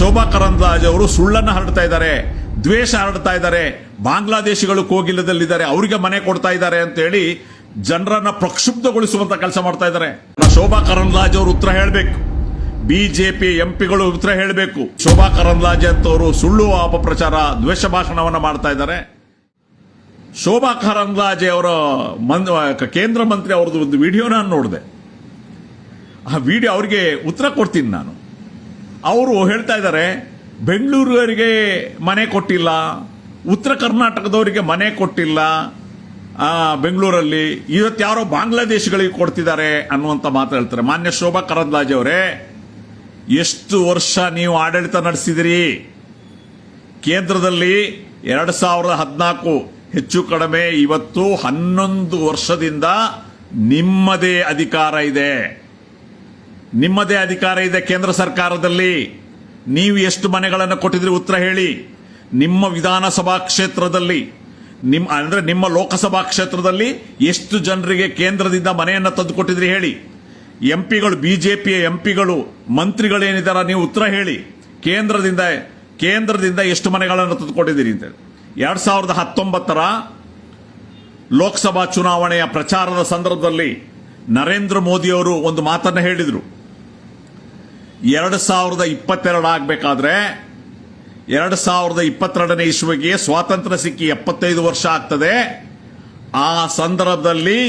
ಶೋಭಾ ಕರಂದ್ಲಾಜ್ ಅವರು ಸುಳ್ಳನ್ನು ಹರಡ್ತಾ ಇದ್ದಾರೆ, ದ್ವೇಷ ಹರಡ್ತಾ ಇದ್ದಾರೆ, ಬಾಂಗ್ಲಾದೇಶಿಗಳು ಕೋಗಿಲದಲ್ಲಿದ್ದಾರೆ, ಅವರಿಗೆ ಮನೆ ಕೊಡ್ತಾ ಇದ್ದಾರೆ ಅಂತ ಹೇಳಿ ಜನರನ್ನ ಪ್ರಕ್ಷುಬ್ಧಗೊಳಿಸುವಂತ ಕೆಲಸ ಮಾಡ್ತಾ ಇದ್ದಾರೆ. ಶೋಭಾ ಕರಂದ್ಲಾಜ್ ಅವರು ಉತ್ತರ ಹೇಳಬೇಕು. ಬಿಜೆಪಿ ಎಂಪಿಗಳು ಉತ್ತರ ಹೇಳಬೇಕು. ಶೋಭಾ ಕರಂದ್ಲಾಜೆ ಅಂತವರು ಸುಳ್ಳು ಅಪಪ್ರಚಾರ, ದ್ವೇಷ ಭಾಷಣವನ್ನ ಮಾಡ್ತಾ ಇದ್ದಾರೆ. ಶೋಭಾ ಕರಂದ್ಲಾಜೆ ಅವರ ಕೇಂದ್ರ ಮಂತ್ರಿ ಅವರದ್ದು ಒಂದು ವಿಡಿಯೋ ನಾನು ನೋಡಿದೆ. ಆ ವಿಡಿಯೋ ಅವರಿಗೆ ಉತ್ತರ ಕೊಡ್ತೀನಿ ನಾನು. ಅವರು ಹೇಳ್ತಾ ಇದ್ದಾರೆ ಬೆಂಗಳೂರಿಗೆ ಮನೆ ಕೊಟ್ಟಿಲ್ಲ, ಉತ್ತರ ಕರ್ನಾಟಕದವರಿಗೆ ಮನೆ ಕೊಟ್ಟಿಲ್ಲ ಬೆಂಗಳೂರಲ್ಲಿ. ಇವತ್ತು ಯಾರೋ ಬಾಂಗ್ಲಾದೇಶಗಳಿಗೆ ಕೊಡ್ತಿದ್ದಾರೆ ಅನ್ನುವಂಥ ಮಾತು ಹೇಳ್ತಾರೆ. ಮಾನ್ಯ ಶೋಭಾ ಕರಂದ್ಲಾಜೆ ಅವರೇ, ಎಷ್ಟು ವರ್ಷ ನೀವು ಆಡಳಿತ ನಡೆಸಿದಿರಿ? ಕೇಂದ್ರದಲ್ಲಿ ಎರಡು ಸಾವಿರದ ಹದಿನಾಲ್ಕು, ಹೆಚ್ಚು ಕಡಿಮೆ ಇವತ್ತು ಹನ್ನೊಂದು ವರ್ಷದಿಂದ ನಿಮ್ಮದೇ ಅಧಿಕಾರ ಇದೆ. ನಿಮ್ಮದೇ ಅಧಿಕಾರ ಇದೆ ಕೇಂದ್ರ ಸರ್ಕಾರದಲ್ಲಿ. ನೀವು ಎಷ್ಟು ಮನೆಗಳನ್ನು ಕೊಟ್ಟಿದ್ರಿ ಉತ್ತರ ಹೇಳಿ. ನಿಮ್ಮ ವಿಧಾನಸಭಾ ಕ್ಷೇತ್ರದಲ್ಲಿ ನಿಮ್ಮ ಅಂದ್ರೆ ನಿಮ್ಮ ಲೋಕಸಭಾ ಕ್ಷೇತ್ರದಲ್ಲಿ ಎಷ್ಟು ಜನರಿಗೆ ಕೇಂದ್ರದಿಂದ ಮನೆಯನ್ನು ತಂದು ಕೊಟ್ಟಿದ್ರಿ ಹೇಳಿ. ಎಂಪಿಗಳು, ಬಿಜೆಪಿಯ ಎಂಪಿಗಳು, ಮಂತ್ರಿಗಳೇನಿದಾರ ನೀವು ಉತ್ತರ ಹೇಳಿ. ಕೇಂದ್ರದಿಂದ ಕೇಂದ್ರದಿಂದ ಎಷ್ಟು ಮನೆಗಳನ್ನು ತಂದು ಕೊಟ್ಟಿದ್ದೀರಿ ಅಂತ ಎರಡ್ ಸಾವಿರದ ಹತ್ತೊಂಬತ್ತರ ಲೋಕಸಭಾ ಚುನಾವಣೆಯ ಪ್ರಚಾರದ ಸಂದರ್ಭದಲ್ಲಿ ನರೇಂದ್ರ ಮೋದಿಯವರು ಒಂದು ಮಾತನ್ನು ಹೇಳಿದರು. ಎರಡು ಸಾವಿರದ ಇಪ್ಪತ್ತೆರಡು ಆಗಬೇಕಾದ್ರೆ ಎರಡು ಸಾವಿರದ ಇಪ್ಪತ್ತೆರಡನೇ ಇಸ್ವಿಗೆ ಸ್ವಾತಂತ್ರ್ಯ ಸಿಕ್ಕಿ ಎಪ್ಪತ್ತೈದು ವರ್ಷ ಆಗ್ತದೆ. ಆ ಸಂದರ್ಭದಲ್ಲಿ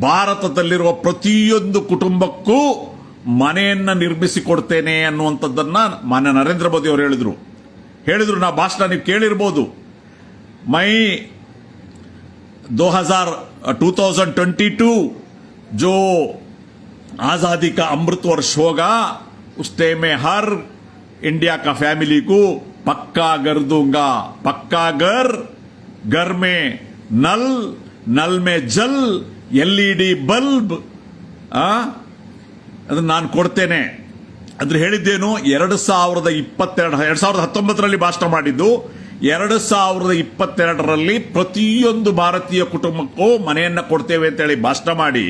ಭಾರತದಲ್ಲಿರುವ ಪ್ರತಿಯೊಂದು ಕುಟುಂಬಕ್ಕೂ ಮನೆಯನ್ನು ನಿರ್ಮಿಸಿಕೊಡ್ತೇನೆ ಅನ್ನುವಂಥದ್ದನ್ನು ಮಾನ್ಯ ನರೇಂದ್ರ ಮೋದಿ ಅವರು ಹೇಳಿದರು. ಹೇಳಿದರು, ನಾ ಭಾಷಣ ನೀವು ಕೇಳಿರ್ಬೋದು. ಮೈ ದೋ ಹಜಾರ್ ಟೂ ತೌಸಂಡ್ ಟ್ವೆಂಟಿ ಟೂ ಜೋ ಆಜಾದಿ ಕಾ ಅಮೃತ್ ವರ್ಷ ಹೋಗಾ उससे मैं हर इंडिया का फैमिली को पक्का घर दूंगा पक्का घर घर में नल नल में जल एलईडी बल्ब ಆ ಅದನ್ನ ನಾನು ಕೊಡ್ತೇನೆ ಅಂದ್ರೆ ಹೇಳಿದ್ದೇನು ಎರಡು ಸಾವಿರದ ಇಪ್ಪತ್ತೆರಡು ಎರಡ್ ಸಾವಿರದ ಹತ್ತೊಂಬತ್ತರಲ್ಲಿ ಭಾಷಣ ಮಾಡಿದ್ದು ಎರಡು ಸಾವಿರದ ಇಪ್ಪತ್ತೆರಡರಲ್ಲಿ ಪ್ರತಿಯೊಂದು ಭಾರತೀಯ ಕುಟುಂಬಕ್ಕೂ ಮನೆಯನ್ನ ಕೊಡ್ತೇವೆ ಅಂತ ಹೇಳಿ ಭಾಷಣ ಮಾಡಿ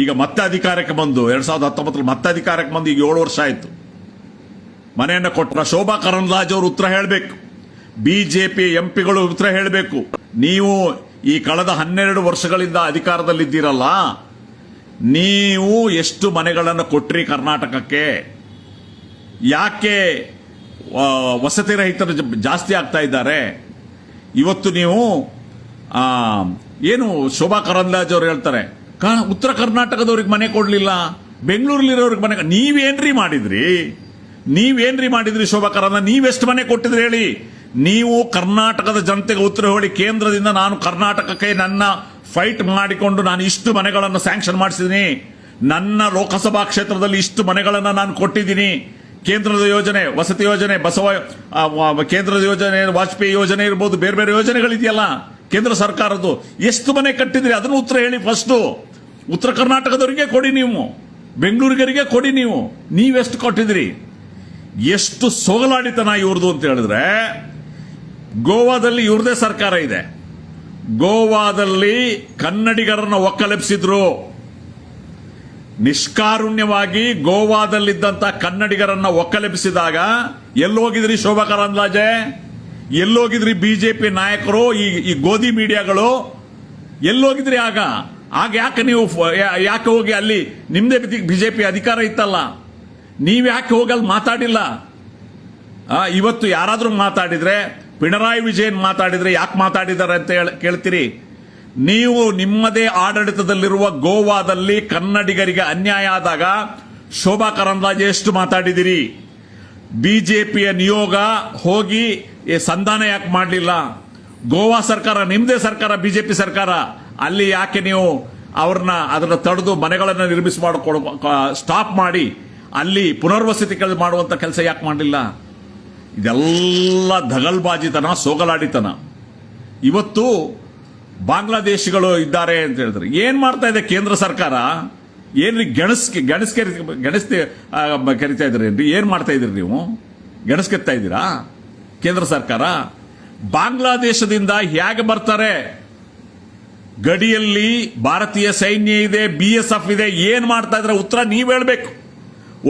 ಈಗ ಮತ್ತೆ ಅಧಿಕಾರಕ್ಕೆ ಬಂದು, ಎರಡ್ ಸಾವಿರದ ಹತ್ತೊಂಬತ್ತರಲ್ಲಿ ಮತ್ತೆ ಅಧಿಕಾರಕ್ಕೆ ಬಂದು ಈಗ ಏಳು ವರ್ಷ ಆಯ್ತು. ಮನೆಯನ್ನು ಕೊಟ್ಟ ಶೋಭಾ ಕರಂದ್ಲಾಜ್ ಅವರು ಉತ್ತರ ಹೇಳಬೇಕು. ಬಿಜೆಪಿ ಎಂಪಿಗಳು ಉತ್ತರ ಹೇಳಬೇಕು. ನೀವು ಈ ಕಳೆದ ಹನ್ನೆರಡು ವರ್ಷಗಳಿಂದ ಅಧಿಕಾರದಲ್ಲಿದ್ದೀರಲ್ಲ, ನೀವು ಎಷ್ಟು ಮನೆಗಳನ್ನು ಕೊಟ್ರಿ ಕರ್ನಾಟಕಕ್ಕೆ? ಯಾಕೆ ವಸತಿ ರಹಿತರು ಜಾಸ್ತಿ ಆಗ್ತಾ ಇದ್ದಾರೆ? ಇವತ್ತು ನೀವು ಏನು ಶೋಭಾ ಕರಂದ್ಲಾಜ್ ಅವರು ಹೇಳ್ತಾರೆ ಉತ್ತರ ಕರ್ನಾಟಕದವ್ರಿಗೆ ಮನೆ ಕೊಡಲಿಲ್ಲ, ಬೆಂಗಳೂರಲ್ಲಿರೋರಿಗೆ ಮನೆ ನೀವೇನ್ರಿ ಮಾಡಿದ್ರಿ? ನೀವೇನ್ರಿ ಮಾಡಿದ್ರಿ ಶೋಭಾ ನೀವು ನೀವೆಷ್ಟು ಮನೆ ಕೊಟ್ಟಿದ್ರಿ ಹೇಳಿ? ನೀವು ಕರ್ನಾಟಕದ ಜನತೆಗೆ ಉತ್ತರ ಹೇಳಿ, ಕೇಂದ್ರದಿಂದ ನಾನು ಕರ್ನಾಟಕಕ್ಕೆ ನನ್ನ ಫೈಟ್ ಮಾಡಿಕೊಂಡು ನಾನು ಇಷ್ಟು ಮನೆಗಳನ್ನು ಸ್ಯಾಂಕ್ಷನ್ ಮಾಡಿಸಿದ್ದೀನಿ. ನನ್ನ ಲೋಕಸಭಾ ಕ್ಷೇತ್ರದಲ್ಲಿ ಇಷ್ಟು ಮನೆಗಳನ್ನು ನಾನು ಕೊಟ್ಟಿದ್ದೀನಿ. ಕೇಂದ್ರದ ಯೋಜನೆ, ವಸತಿ ಯೋಜನೆ, ಬಸವ ಕೇಂದ್ರದ ಯೋಜನೆ, ವಾಜಪೇಯಿ ಯೋಜನೆ ಇರ್ಬೋದು, ಬೇರೆ ಬೇರೆ ಯೋಜನೆಗಳಿದೆಯಲ್ಲ, ಕೇಂದ್ರ ಸರ್ಕಾರದ್ದು. ಎಷ್ಟು ಮನೆ ಕಟ್ಟಿದ್ರಿ? ಅದನ್ನು ಉತ್ತರ ಹೇಳಿ ಫಸ್ಟ್ ಉತ್ತರ ಕರ್ನಾಟಕದವರಿಗೆ ಕೊಡಿ ನೀವು, ಬೆಂಗಳೂರಿಗರಿಗೆ ಕೊಡಿ ನೀವು. ನೀವೆಷ್ಟು ಕೊಟ್ಟಿದ್ರಿ? ಎಷ್ಟು ಸೊಗಲಾಡಿತನ ಇವ್ರದ್ದು ಅಂತ ಹೇಳಿದ್ರೆ, ಗೋವಾದಲ್ಲಿ ಇವ್ರದೇ ಸರ್ಕಾರ ಇದೆ. ಗೋವಾದಲ್ಲಿ ಕನ್ನಡಿಗರನ್ನು ಒಕ್ಕಲೆಬ್ಸಿದ್ರು. ನಿಷ್ಕಾರುಣ್ಯವಾಗಿ ಗೋವಾದಲ್ಲಿದ್ದಂತ ಕನ್ನಡಿಗರನ್ನ ಒಕ್ಕಲೆಬ್ಸಿದಾಗ ಎಲ್ಲೋಗಿದ್ರಿ ಶೋಭಾ ಕರಂದ್ಲಾಜೆ? ಎಲ್ಲೋಗಿದ್ರಿ ಬಿಜೆಪಿ ನಾಯಕರು ಈ ಗೋಧಿ ಮೀಡಿಯಾಗಳು? ಎಲ್ಲೋಗಿದ್ರಿ ಆಗ? ಆಗ ಯಾಕೆ ನೀವು ಯಾಕೆ ಹೋಗಿ ಅಲ್ಲಿ ನಿಮ್ದೇ ಬಿಜೆಪಿ ಅಧಿಕಾರ ಇತ್ತಲ್ಲ? ನೀವು ಯಾಕೆ ಹೋಗಿ ಅಲ್ಲಿ ಮಾತಾಡಿಲ್ಲ? ಇವತ್ತು ಯಾರಾದರೂ ಮಾತಾಡಿದ್ರೆ, ಪಿಣರಾಯಿ ವಿಜಯನ್ ಮಾತಾಡಿದ್ರೆ ಯಾಕೆ ಮಾತಾಡಿದ್ದಾರೆ ಅಂತ ಕೇಳ್ತೀರಿ? ನೀವು ನಿಮ್ಮದೇ ಆಡಳಿತದಲ್ಲಿರುವ ಗೋವಾದಲ್ಲಿ ಕನ್ನಡಿಗರಿಗೆ ಅನ್ಯಾಯ ಆದಾಗ ಶೋಭಾ ಕರಂದ್ಲಾಜೆ ಎಷ್ಟು ಮಾತಾಡಿದಿರಿ? ಬಿಜೆಪಿಯ ನಿಯೋಗ ಹೋಗಿ ಸಂಧಾನ ಯಾಕೆ ಮಾಡಲಿಲ್ಲ? ಗೋವಾ ಸರ್ಕಾರ ನಿಮ್ಮದೇ ಸರ್ಕಾರ, ಬಿಜೆಪಿ ಸರ್ಕಾರ ಅಲ್ಲಿ ಯಾಕೆ ನೀವು ಅವ್ರನ್ನ ಅದನ್ನು ತಡೆದು ಮನೆಗಳನ್ನು ನಿರ್ಮಿಸಿ ಮಾಡಿಕೊಡ ಸ್ಟಾಪ್ ಮಾಡಿ ಅಲ್ಲಿ ಪುನರ್ವಸತಿ ಕೆಲಸ ಮಾಡುವಂತ ಕೆಲಸ ಯಾಕೆ ಮಾಡಲಿಲ್ಲ? ಇದೆಲ್ಲ ದಗಲ್ಬಾಜಿತನ, ಸೋಗಲಾಡಿತನ. ಇವತ್ತು ಬಾಂಗ್ಲಾದೇಶಿಗಳು ಇದ್ದಾರೆ ಅಂತ ಹೇಳಿದ್ರೆ. ಏನ್ ಮಾಡ್ತಾ ಇದೆ ಕೇಂದ್ರ ಸರ್ಕಾರ? ಏನ್ರಿ ಗೆಣಸ್ ಗೆಣಸ್ ಗೆಣಸ್ ಕರಿತಾ ಇದ್ರಿ ಏನ್ ಮಾಡ್ತಾ ಇದ್ರಿ ನೀವು? ಗೆಣಸ್ ಕೆತ್ತಾ ಇದ್ದೀರಾ? ಕೇಂದ್ರ ಸರ್ಕಾರ? ಬಾಂಗ್ಲಾದೇಶದಿಂದ ಹೇಗೆ ಬರ್ತಾರೆ? ಗಡಿಯಲ್ಲಿ ಭಾರತೀಯ ಸೈನ್ಯ ಇದೆ ಬಿ ಎಸ್ ಎಫ್ ಇದೆ, ಏನ್ ಮಾಡ್ತಾ ಇದ್ರೆ? ಉತ್ತರ ನೀವ್ ಹೇಳ್ಬೇಕು.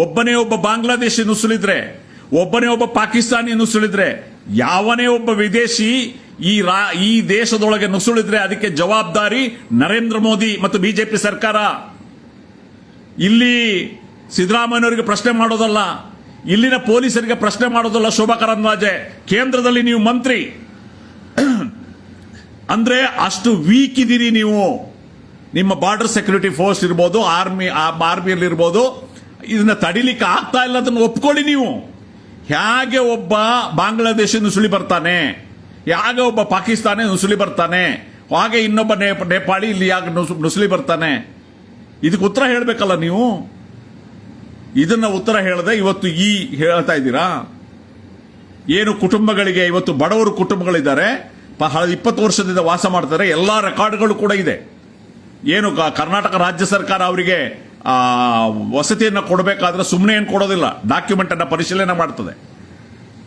ಒಬ್ಬನೇ ಒಬ್ಬ ಬಾಂಗ್ಲಾದೇಶಿ ನುಸುಳಿದ್ರೆ, ಒಬ್ಬನೇ ಒಬ್ಬ ಪಾಕಿಸ್ತಾನಿ ನುಸುಳಿದ್ರೆ, ಯಾವನೇ ಒಬ್ಬ ವಿದೇಶಿ ಈ ರಾ, ಈ ದೇಶದೊಳಗೆ ನುಸುಳಿದ್ರೆ ಅದಕ್ಕೆ ಜವಾಬ್ದಾರಿ ನರೇಂದ್ರ ಮೋದಿ ಮತ್ತು ಬಿಜೆಪಿ ಸರ್ಕಾರ. ಇಲ್ಲಿ ಸಿದ್ದರಾಮಯ್ಯನವರಿಗೆ ಪ್ರಶ್ನೆ ಮಾಡೋದಲ್ಲ, ಇಲ್ಲಿನ ಪೊಲೀಸರಿಗೆ ಪ್ರಶ್ನೆ ಮಾಡೋದಲ್ಲ ಶೋಭಾ ಕರಂದ್ಲಾಜೆ. ಕೇಂದ್ರದಲ್ಲಿ ನೀವು ಮಂತ್ರಿ. ಅಂದ್ರೆ ಅಷ್ಟು ವೀಕ್ ಇದ್ದೀರಿ ನೀವು. ನಿಮ್ಮ ಬಾರ್ಡರ್ ಸೆಕ್ಯೂರಿಟಿ ಫೋರ್ಸ್ ಇರ್ಬೋದು ಆರ್ಮಿ ಆರ್ಮಿಯಲ್ಲಿ ಇರ್ಬೋದು. ಇದನ್ನ ತಡಿಲಿಕ್ಕೆ ಆಗ್ತಾ ಇಲ್ಲ ಅದನ್ನು ಒಪ್ಕೊಳ್ಳಿ ನೀವು. ಹೇಗೆ ಒಬ್ಬ ಬಾಂಗ್ಲಾದೇಶ ನುಸುಳಿ ಬರ್ತಾನೆ? ಹೇಗೆ ಒಬ್ಬ ಪಾಕಿಸ್ತಾನ ನುಸುಳಿ ಬರ್ತಾನೆ? ಹಾಗೆ ಇನ್ನೊಬ್ಬ ನೇಪ- ನೇಪಾಳಿ ಇಲ್ಲಿ ಯಾಕೆ ನುಸು- ನುಸುಳಿ ಬರ್ತಾನೆ? ಇದಕ್ಕೆ ಉತ್ತರ ಹೇಳಬೇಕಲ್ಲ ನೀವು? ಇದನ್ನ ಉತ್ತರ ಹೇಳದೆ ಇವತ್ತು ಈ ಹೇಳ್ತಾ ಇದ್ದೀರಾ? ಏನು ಕುಟುಂಬಗಳಿಗೆ, ಇವತ್ತು ಬಡವರು ಕುಟುಂಬಗಳಿದ್ದಾರೆ. ಪ- ಹಳ ಇಪ್ಪತ್ತು ವರ್ಷದಿಂದ ವಾಸ ಮಾಡ್ತಾರೆ. ಎಲ್ಲ ರೆಕಾರ್ಡ್ಗಳು ಕೂಡ ಇದೆ. ಏನು ಕರ್ನಾಟಕ ರಾಜ್ಯ ಸರ್ಕಾರ ಅವರಿಗೆ ವಸತಿಯನ್ನು ಕೊಡಬೇಕಾದ್ರೆ ಸುಮ್ಮನೆ ಏನು ಕೊಡೋದಿಲ್ಲ. ಡಾಕ್ಯುಮೆಂಟ್ ಅನ್ನ ಪರಿಶೀಲನೆ ಮಾಡ್ತದೆ.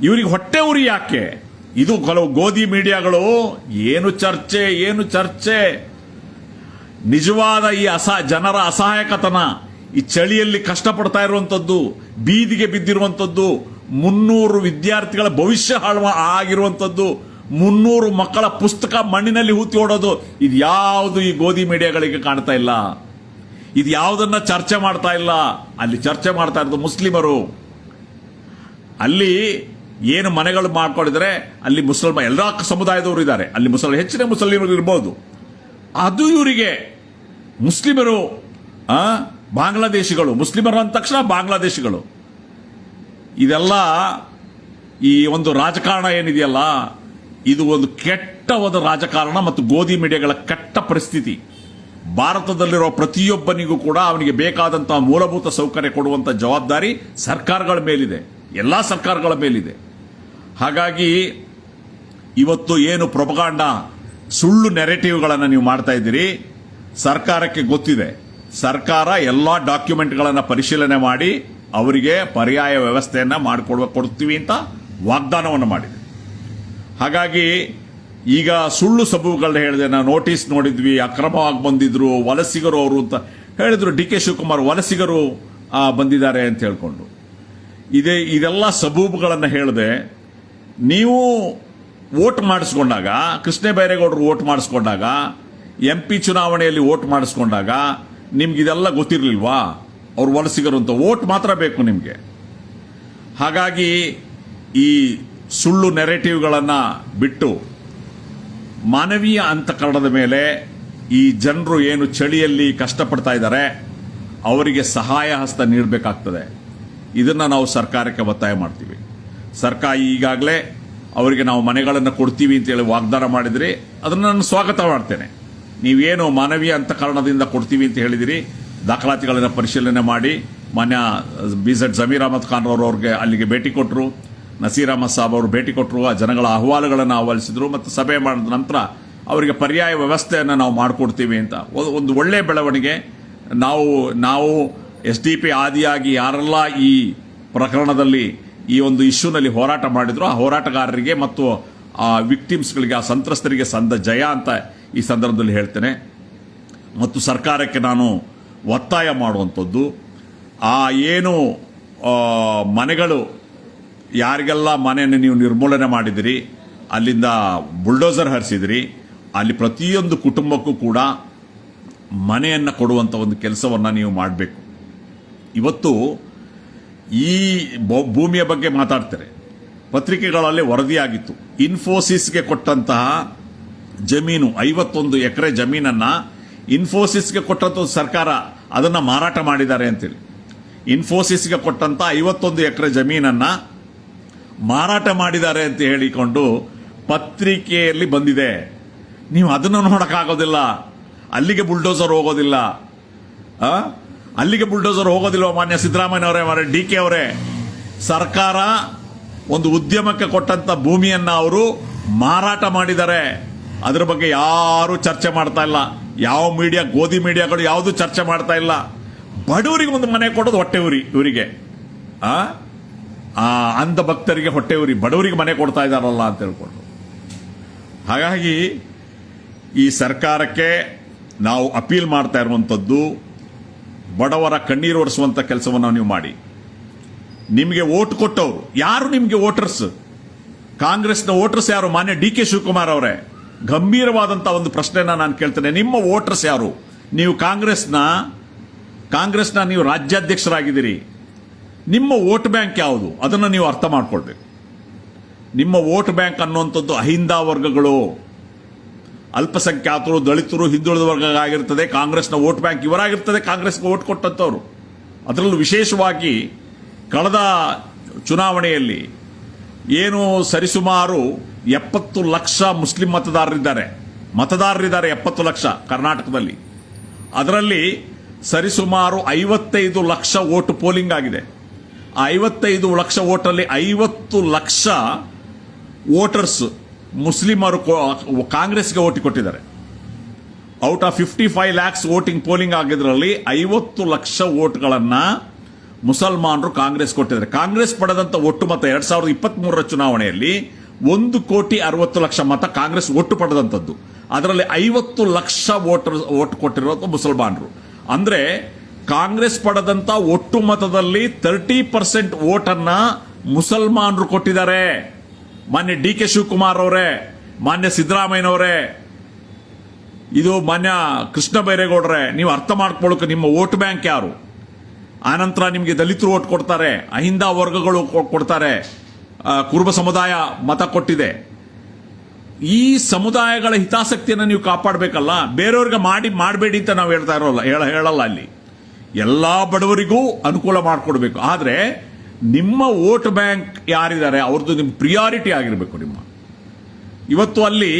ಇವರಿಗೆ ಹೊಟ್ಟೆ ಉರಿ ಯಾಕೆ? ಇದು ಕೆಲವು ಗೋಧಿ ಮೀಡಿಯಾಗಳು, ಏನು ಚರ್ಚೆ ಏನು ಚರ್ಚೆ. ನಿಜವಾದ ಈ ಅಸ, ಜನರ ಅಸಹಾಯಕತನ ಈ ಚಳಿಯಲ್ಲಿ ಕಷ್ಟಪಡ್ತಾ ಇರುವಂತದ್ದು, ಬೀದಿಗೆ ಬಿದ್ದಿರುವಂತದ್ದು, ಮುನ್ನೂರು ವಿದ್ಯಾರ್ಥಿಗಳ ಭವಿಷ್ಯ ಹಾಳು ಆಗಿರುವಂತದ್ದು ಮುನ್ನೂರು ಮಕ್ಕಳ ಪುಸ್ತಕ ಮಣ್ಣಿನಲ್ಲಿ ಹೂತಿ ಓಡೋದು. ಇದು ಯಾವುದು ಈ ಗೋಧಿ ಮೀಡಿಯಾಗಳಿಗೆ ಕಾಣ್ತಾ ಇಲ್ಲ. ಇದು ಯಾವುದನ್ನ ಚರ್ಚೆ ಮಾಡ್ತಾ ಇಲ್ಲ. ಅಲ್ಲಿ ಚರ್ಚೆ ಮಾಡ್ತಾ ಇರೋದು ಮುಸ್ಲಿಮರು. ಅಲ್ಲಿ ಏನು ಮನೆಗಳು ಮಾಡ್ಕೊಂಡಿದ್ರೆ ಅಲ್ಲಿ ಮುಸಲ್ಮ ಎಲ್ಲ ಸಮುದಾಯದವರು ಇದ್ದಾರೆ. ಅಲ್ಲಿ ಮುಸಲ್ ಹೆಚ್ಚಿನ ಮುಸ್ಲಿಮರು ಇರ್ಬೋದು. ಅದು ಇವರಿಗೆ ಮುಸ್ಲಿಮರು ಬಾಂಗ್ಲಾದೇಶಿಗಳು. ಮುಸ್ಲಿಮರು ಅಂದ ತಕ್ಷಣ ಬಾಂಗ್ಲಾದೇಶಿಗಳು. ಇದೆಲ್ಲ ಈ ಒಂದು ರಾಜಕಾರಣ ಏನಿದೆಯಲ್ಲ ಇದು ಒಂದು ಕೆಟ್ಟವಾದ ರಾಜಕಾರಣ ಮತ್ತು ಗೋಧಿ ಮೀಡಿಯಾಗಳ ಕೆಟ್ಟ ಪರಿಸ್ಥಿತಿ. ಭಾರತದಲ್ಲಿರುವ ಪ್ರತಿಯೊಬ್ಬನಿಗೂ ಕೂಡ ಅವನಿಗೆ ಬೇಕಾದಂತಹ ಮೂಲಭೂತ ಸೌಕರ್ಯ ಕೊಡುವಂತ ಜವಾಬ್ದಾರಿ ಸರ್ಕಾರಗಳ ಮೇಲಿದೆ. ಎಲ್ಲ ಸರ್ಕಾರಗಳ ಮೇಲಿದೆ. ಹಾಗಾಗಿ ಇವತ್ತು ಏನು ಪ್ರೊಪಗಾಂಡ, ಸುಳ್ಳು ನೆರೆಟಿವ್ಗಳನ್ನು ನೀವು ಮಾಡ್ತಾ ಇದ್ದೀರಿ, ಸರ್ಕಾರಕ್ಕೆ ಗೊತ್ತಿದೆ. ಸರ್ಕಾರ ಎಲ್ಲ ಡಾಕ್ಯುಮೆಂಟ್ಗಳನ್ನು ಪರಿಶೀಲನೆ ಮಾಡಿ ಅವರಿಗೆ ಪರ್ಯಾಯ ವ್ಯವಸ್ಥೆಯನ್ನು ಮಾಡಿಕೊಡುವ, ಕೊಡ್ತೀವಿ ಅಂತ ವಾಗ್ದಾನವನ್ನು ಮಾಡಿದೆ. ಹಾಗಾಗಿ ಈಗ ಸುಳ್ಳು ಸಬೂಬುಗಳನ್ನ ಹೇಳಿದೆ ನಾವು ನೋಟಿಸ್ ನೋಡಿದ್ವಿ, ಅಕ್ರಮವಾಗಿ ಬಂದಿದ್ರು, ವಲಸಿಗರು ಅವರು ಅಂತ ಹೇಳಿದ್ರು. ಡಿ ಕೆ ಶಿವಕುಮಾರ್ ವಲಸಿಗರು ಬಂದಿದ್ದಾರೆ ಅಂತ ಹೇಳ್ಕೊಂಡು. ಇದೇ, ಇದೆಲ್ಲ ಸಬೂಬುಗಳನ್ನು ಹೇಳಿದೆ, ನೀವು ವೋಟ್ ಮಾಡಿಸ್ಕೊಂಡಾಗ, ಕೃಷ್ಣ ಬೈರೇಗೌಡರು ವೋಟ್ ಮಾಡಿಸ್ಕೊಂಡಾಗ, ಎಂ ಪಿ ಚುನಾವಣೆಯಲ್ಲಿ ವೋಟ್ ಮಾಡಿಸ್ಕೊಂಡಾಗ ನಿಮ್ಗೆ ಇದೆಲ್ಲ ಗೊತ್ತಿರಲಿಲ್ವಾ? ಅವ್ರು ವಲಸಿಗರು ಅಂತ. ವೋಟ್ ಮಾತ್ರ ಬೇಕು ನಿಮಗೆ. ಹಾಗಾಗಿ ಈ ಸುಳ್ಳು ನೆರೆಟಿವ್ಗಳನ್ನು ಬಿಟ್ಟು ಮಾನವೀಯ ಅಂತಃಕರಣದ ಮೇಲೆ ಈ ಜನರು ಏನು ಚಳಿಯಲ್ಲಿ ಕಷ್ಟಪಡ್ತಾ ಇದ್ದಾರೆ, ಅವರಿಗೆ ಸಹಾಯ ಹಸ್ತ ನೀಡಬೇಕಾಗ್ತದೆ. ಇದನ್ನು ನಾವು ಸರ್ಕಾರಕ್ಕೆ ಒತ್ತಾಯ ಮಾಡ್ತೀವಿ. ಸರ್ಕಾರ ಈಗಾಗಲೇ ಅವರಿಗೆ ನಾವು ಮನೆಗಳನ್ನು ಕೊಡ್ತೀವಿ ಅಂತೇಳಿ ವಾಗ್ದಾನ ಮಾಡಿದ್ರಿ, ಅದನ್ನು ನಾನು ಸ್ವಾಗತ ಮಾಡ್ತೇನೆ. ನೀವೇನು ಮಾನವೀಯ ಅಂತಃಕರಣದಿಂದ ಕೊಡ್ತೀವಿ ಅಂತ ಹೇಳಿದಿರಿ, ದಾಖಲಾತಿಗಳನ್ನು ಪರಿಶೀಲನೆ ಮಾಡಿ, ಮಾನ್ಯ ಬಿ ಝಡ್ ಜಮೀರ್ ಅಹಮದ್ ಖಾನ್ ಅವರು ಅವ್ರಿಗೆ ಅಲ್ಲಿಗೆ ಭೇಟಿ ಕೊಟ್ಟರು ನಸೀರ್ ಅಹಮದ್ ಸಾಬ್ ಅವರು ಭೇಟಿ ಕೊಟ್ಟರು ಆ ಜನಗಳ ಅಹವಾಲುಗಳನ್ನು ಆಹ್ವಾನಿಸಿದ್ರು ಮತ್ತು ಸಭೆ ಮಾಡಿದ ನಂತರ ಅವರಿಗೆ ಪರ್ಯಾಯ ವ್ಯವಸ್ಥೆಯನ್ನು ನಾವು ಮಾಡಿಕೊಡ್ತೀವಿ ಅಂತ. ಒಂದು- ಒಳ್ಳೆಯ ಬೆಳವಣಿಗೆ. ನಾವು ನಾವು ಎಸ್ ಡಿ ಪಿ ಆದಿಯಾಗಿ ಯಾರೆಲ್ಲ ಈ ಪ್ರಕರಣದಲ್ಲಿ ಈ ಒಂದು ಇಶ್ಯೂನಲ್ಲಿ ಹೋರಾಟ ಮಾಡಿದ್ರು, ಆ ಹೋರಾಟಗಾರರಿಗೆ ಮತ್ತು ಆ ವಿಕ್ಟಿಮ್ಸ್ಗಳಿಗೆ, ಆ ಸಂತ್ರಸ್ತರಿಗೆ ಸಂದ ಜಯ ಅಂತ ಈ ಸಂದರ್ಭದಲ್ಲಿ ಹೇಳ್ತೇನೆ. ಮತ್ತು ಸರ್ಕಾರಕ್ಕೆ ನಾನು ಒತ್ತಾಯ ಮಾಡುವಂಥದ್ದು. ಆ ಏನು ಮನೆಗಳು ಯಾರಿಗೆಲ್ಲ ಮನೆಯನ್ನು ನೀವು ನಿರ್ಮೂಲನೆ ಮಾಡಿದಿರಿ, ಅಲ್ಲಿಂದ ಬುಲ್ಡೋಸರ್ ಹರಿಸಿದಿರಿ, ಅಲ್ಲಿ ಪ್ರತಿಯೊಂದು ಕುಟುಂಬಕ್ಕೂ ಕೂಡ ಮನೆಯನ್ನು ಕೊಡುವಂಥ ಒಂದು ಕೆಲಸವನ್ನು ನೀವು ಮಾಡಬೇಕು. ಇವತ್ತು ಈ ಭೂಮಿಯ ಬಗ್ಗೆ ಮಾತಾಡ್ತಾರೆ. ಪತ್ರಿಕೆಗಳಲ್ಲಿ ವರದಿಯಾಗಿತ್ತು. ಇನ್ಫೋಸಿಸ್ಗೆ ಕೊಟ್ಟಂತಹ ಜಮೀನು, ಐವತ್ತೊಂದು ಎಕರೆ ಜಮೀನನ್ನ ಇನ್ಫೋಸಿಸ್ಗೆ ಕೊಟ್ಟಂತ ಸರ್ಕಾರ ಅದನ್ನ ಮಾರಾಟ ಮಾಡಿದ್ದಾರೆ ಅಂತೇಳಿ. ಇನ್ಫೋಸಿಸ್ಗೆ ಕೊಟ್ಟಂತ ಐವತ್ತೊಂದು ಎಕರೆ ಜಮೀನನ್ನ ಮಾರಾಟ ಮಾಡಿದ್ದಾರೆ ಅಂತ ಹೇಳಿಕೊಂಡು ಪತ್ರಿಕೆಯಲ್ಲಿ ಬಂದಿದೆ. ನೀವು ಅದನ್ನು ನೋಡೋಕ್ಕಾಗೋದಿಲ್ಲ. ಅಲ್ಲಿಗೆ ಬುಲ್ಡೋಸರ್ ಹೋಗೋದಿಲ್ಲ? ಅಲ್ಲಿಗೆ ಬುಲ್ಡೋಸರ್ ಹೋಗೋದಿಲ್ಲ ಮಾನ್ಯ ಸಿದ್ದರಾಮಯ್ಯ ಅವರೇ ಡಿ ಕೆ ಅವರೇ? ಸರ್ಕಾರ ಒಂದು ಉದ್ಯಮಕ್ಕೆ ಕೊಟ್ಟಂತ ಭೂಮಿಯನ್ನ ಅವರು ಮಾರಾಟ ಮಾಡಿದ್ದಾರೆ. ಅದರ ಬಗ್ಗೆ ಯಾರು ಚರ್ಚೆ ಮಾಡ್ತಾ ಇಲ್ಲ. ಯಾವ ಮೀಡಿಯಾ, ಗೋಧಿ ಮೀಡಿಯಾಗಳು ಯಾವುದು ಚರ್ಚೆ ಮಾಡ್ತಾ ಇಲ್ಲ. ಬಡವರಿಗೆ ಒಂದು ಮನೆ ಕೊಡೋದು ಹೊಟ್ಟೆ ಉರಿ ಇವರಿಗೆ ಆ? ಆ ಅಂಧ ಭಕ್ತರಿಗೆ ಹೊಟ್ಟೆ ಉರಿ, ಬಡವರಿಗೆ ಮನೆ ಕೊಡ್ತಾ ಇದ್ದಾರಲ್ಲ ಅಂತ ಹೇಳ್ಕೊಂಡು. ಹಾಗಾಗಿ ಈ ಸರ್ಕಾರಕ್ಕೆ ನಾವು ಅಪೀಲ್ ಮಾಡ್ತಾ ಇರುವಂಥದ್ದು, ಬಡವರ ಕಣ್ಣೀರು ಒರೆಸುವಂಥ ಕೆಲಸವನ್ನು ನೀವು ಮಾಡಿ. ನಿಮಗೆ ಓಟ್ ಕೊಟ್ಟವರು, ಯಾರು ನಿಮಗೆ ವೋಟರ್ಸ್? ಕಾಂಗ್ರೆಸ್ನ ವೋಟರ್ಸ್ ಯಾರು? ಮಾನ್ಯ ಡಿ ಕೆ ಶಿವಕುಮಾರ್ ಅವರೇ. ಗಂಭೀರವಾದಂಥ ಒಂದು ಪ್ರಶ್ನೆನ ನಾನು ಕೇಳ್ತೇನೆ. ನಿಮ್ಮ ವೋಟರ್ಸ್ ಯಾರು? ನೀವು ಕಾಂಗ್ರೆಸ್ನ ಕಾಂಗ್ರೆಸ್ನ ನೀವು ರಾಜ್ಯಾಧ್ಯಕ್ಷರಾಗಿದ್ದೀರಿ. ನಿಮ್ಮ ವೋಟ್ ಬ್ಯಾಂಕ್ ಯಾವುದು? ಅದನ್ನು ನೀವು ಅರ್ಥ ಮಾಡ್ಕೊಳ್ಬೇಕು. ನಿಮ್ಮ ವೋಟ್ ಬ್ಯಾಂಕ್ ಅನ್ನುವಂಥದ್ದು ಅಹಿಂದ ವರ್ಗಗಳು. ಅಲ್ಪಸಂಖ್ಯಾತರು, ದಲಿತರು, ಹಿಂದುಳಿದ ವರ್ಗಗಳಾಗಿರ್ತದೆ. ಕಾಂಗ್ರೆಸ್ನ ವೋಟ್ ಬ್ಯಾಂಕ್ ಇವರಾಗಿರ್ತದೆ. ಕಾಂಗ್ರೆಸ್ಗೆ ವೋಟ್ ಕೊಟ್ಟಂಥವ್ರು. ಅದರಲ್ಲೂ ವಿಶೇಷವಾಗಿ ಕಳೆದ ಚುನಾವಣೆಯಲ್ಲಿ ಏನು ಸರಿಸುಮಾರು ಎಪ್ಪತ್ತು ಲಕ್ಷ ಮುಸ್ಲಿಂ ಮತದಾರರಿದ್ದಾರೆ. ಮತದಾರರಿದ್ದಾರೆ ಎಪ್ಪತ್ತು ಲಕ್ಷ ಕರ್ನಾಟಕದಲ್ಲಿ. ಅದರಲ್ಲಿ ಸರಿಸುಮಾರು ಐವತ್ತೈದು ಲಕ್ಷ ವೋಟ್ ಪೋಲಿಂಗ್ ಆಗಿದೆ. ಐವತ್ತೈದು ಲಕ್ಷ ವೋಟರಲ್ಲಿ ಐವತ್ತು ಲಕ್ಷ ವೋಟರ್ಸ್ ಮುಸ್ಲಿಮರು ಕಾಂಗ್ರೆಸ್ಗೆ ಓಟಿ ಕೊಟ್ಟಿದ್ದಾರೆ. Out of fifty five lakhs voting polling ಆಗಿದ್ರಲ್ಲಿ ಐವತ್ತು ಲಕ್ಷ ವೋಟ್ಗಳನ್ನ ಮುಸಲ್ಮಾನರು ಕಾಂಗ್ರೆಸ್ ಕೊಟ್ಟಿದ್ದಾರೆ. ಕಾಂಗ್ರೆಸ್ ಪಡೆದಂತ ಒಟ್ಟು ಮತ ಎರಡ್ ಸಾವಿರದ ಇಪ್ಪತ್ತ್ ಮೂರರ ಚುನಾವಣೆಯಲ್ಲಿ ಒಂದು ಕೋಟಿ ಅರವತ್ತು ಲಕ್ಷ ಮತ ಕಾಂಗ್ರೆಸ್ ಒಟ್ಟು ಪಡೆದಂತದ್ದು. ಅದರಲ್ಲಿ ಐವತ್ತು ಲಕ್ಷ ವೋಟರ್, ವೋಟ್ ಕೊಟ್ಟಿರೋದು ಮುಸಲ್ಮಾನರು. ಅಂದ್ರೆ ಕಾಂಗ್ರೆಸ್ ಪಡೆದಂತ ಒಟ್ಟು ಮತದಲ್ಲಿ ತರ್ಟಿ ಪರ್ಸೆಂಟ್ ವೋಟ್ ಅನ್ನ ಮುಸಲ್ಮಾನರು ಕೊಟ್ಟಿದ್ದಾರೆ. ಮಾನ್ಯ ಡಿ ಕೆ ಶಿವಕುಮಾರ್ ಅವರೇ, ಮಾನ್ಯ ಸಿದ್ದರಾಮಯ್ಯನವರೇ, ಇದು ಮಾನ್ಯ ಕೃಷ್ಣ ಬೈರೇಗೌಡ್ರೆ, ನೀವು ಅರ್ಥ ಮಾಡ್ಕೊಳಕ್ಕೆ ನಿಮ್ಮ ವೋಟ್ ಬ್ಯಾಂಕ್ ಯಾರು? ಆನಂತರ ನಿಮಗೆ ದಲಿತರು ಓಟ್ ಕೊಡ್ತಾರೆ, ಅಹಿಂದ ವರ್ಗಗಳು ಕೊಡ್ತಾರೆ ಕುರುಬ ಸಮುದಾಯ ಮತ ಕೊಟ್ಟಿದೆ. ಈ ಸಮುದಾಯಗಳ ಹಿತಾಸಕ್ತಿಯನ್ನು ನೀವು ಕಾಪಾಡಬೇಕಲ್ಲ, ಬೇರೆಯವ್ರಿಗೆ ಮಾಡಿ, ಮಾಡಬೇಡಿ ಅಂತ ನಾವು ಹೇಳ್ತಾ ಇರೋಲ್ಲ, ಹೇಳ, ಹೇಳಲ್ಲ ಅಲ್ಲಿ. ಎಲ್ಲಾ ಬಡವರಿಗೂ ಅನುಕೂಲ ಮಾಡಿಕೊಡ್ಬೇಕು. ಆದರೆ ನಿಮ್ಮ ವೋಟ್ ಬ್ಯಾಂಕ್ ಯಾರಿದ್ದಾರೆ, ಅವ್ರದ್ದು ನಿಮ್ಮ ಪ್ರಿಯಾರಿಟಿ ಆಗಿರಬೇಕು ನಿಮ್ಮ. ಇವತ್ತು ಅಲ್ಲಿ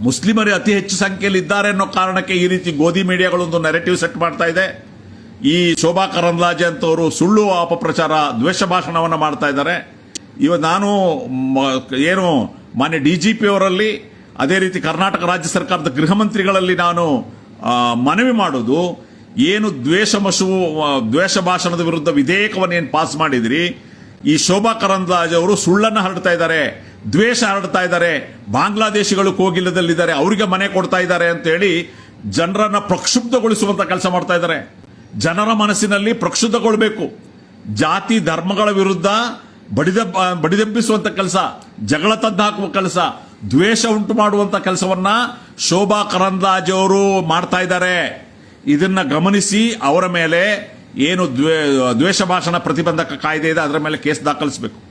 ಮುಸ್ಲಿಮರೇ ಅತಿ ಹೆಚ್ಚು ಸಂಖ್ಯೆಯಲ್ಲಿ ಇದ್ದಾರೆ ಅನ್ನೋ ಕಾರಣಕ್ಕೆ ಈ ರೀತಿ ಗೋಧಿ ಮೀಡಿಯಾಗಳೊಂದು ನೆರೆಟಿವ್ ಸೆಟ್ ಮಾಡ್ತಾ ಇದೆ. ಈ ಶೋಭಾ ಕರಂದ್ಲಾಜೆ ಅಂತವರು ಸುಳ್ಳು ಅಪಪ್ರಚಾರ, ದ್ವೇಷ ಭಾಷಣವನ್ನು ಮಾಡ್ತಾ ಇದ್ದಾರೆ. ಇವ ನಾನು ಏನು ಮಾನ್ಯ ಡಿ ಜಿ ಪಿ ಅವರಲ್ಲಿ, ಅದೇ ರೀತಿ ಕರ್ನಾಟಕ ರಾಜ್ಯ ಸರ್ಕಾರದ ಗೃಹ ಮಂತ್ರಿಗಳಲ್ಲಿ ನಾನು ಮನವಿ ಮಾಡೋದು. ಏನು ದ್ವೇಷ ಮಸು ದ್ವೇಷ ಭಾಷಣದ ವಿರುದ್ಧ ವಿಧೇಯಕವನ್ನು ಏನು ಪಾಸ್ ಮಾಡಿದ್ರಿ? ಈ ಶೋಭಾ ಕರಂದ್ಲಾಜ್ ಅವರು ಸುಳ್ಳನ್ನು ಹರಡ್ತಾ ಇದ್ದಾರೆ, ದ್ವೇಷ ಹರಡ್ತಾ ಇದ್ದಾರೆ, ಬಾಂಗ್ಲಾದೇಶಿಗಳು ಕೋಗಿಲದಲ್ಲಿದ್ದಾರೆ, ಅವರಿಗೆ ಮನೆ ಕೊಡ್ತಾ ಇದ್ದಾರೆ ಅಂತ ಹೇಳಿ ಜನರನ್ನ ಪ್ರಕ್ಷುಬ್ಧಗೊಳಿಸುವಂತ ಕೆಲಸ ಮಾಡ್ತಾ ಇದ್ದಾರೆ. ಜನರ ಮನಸ್ಸಿನಲ್ಲಿ ಪ್ರಕ್ಷುಬ್ಧಗೊಳ್ಬೇಕು. ಜಾತಿ ಧರ್ಮಗಳ ವಿರುದ್ಧ ಬಡಿದ ಬಡಿದೆಬ್ಬಿಸುವಂತ ಕೆಲಸ, ಜಗಳ ತಂದು ಹಾಕುವ ಕೆಲಸ, ದ್ವೇಷ ಉಂಟು ಮಾಡುವಂತ ಕೆಲಸವನ್ನ ಶೋಭಾ ಕರಂದ್ಲಾಜೆ ಅವರು ಮಾಡ್ತಾ ಇದ್ದಾರೆ. ಇದನ್ನ ಗಮನಿಸಿ ಅವರ ಮೇಲೆ ಏನು ದ್ವೇ ದ್ವೇಷ ಭಾಷಣ ಪ್ರತಿಬಂಧಕ ಕಾಯ್ದೆ ಇದೆ, ಅದರ ಮೇಲೆ ಕೇಸ್ ದಾಖಲಿಸಬೇಕು.